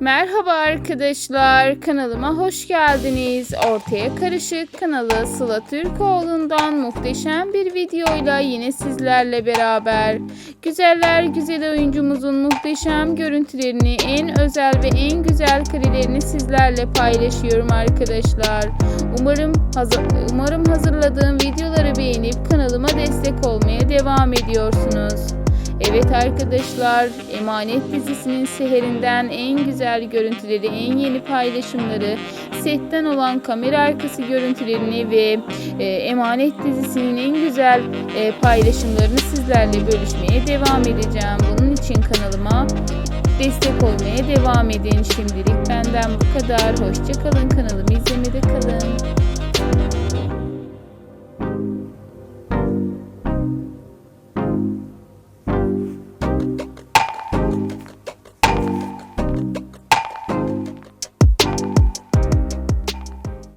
Merhaba arkadaşlar, kanalıma hoş geldiniz. Ortaya Karışık kanalı Sıla Türkoğlu'ndan muhteşem bir videoyla yine sizlerle beraber. Güzeller güzel oyuncumuzun muhteşem görüntülerini, en özel ve en güzel karelerini sizlerle paylaşıyorum arkadaşlar. Umarım hazır, umarım hazırladığım videoları beğenip kanalıma destek olmaya devam ediyorsunuz. Evet arkadaşlar, Emanet dizisinin seherinden en güzel görüntüleri, en yeni paylaşımları, setten olan kamera arkası görüntülerini ve e, Emanet dizisinin en güzel e, paylaşımlarını sizlerle bölüşmeye devam edeceğim. Bunun için kanalıma destek olmaya devam edin. Şimdilik benden bu kadar. Hoşçakalın kanalımı.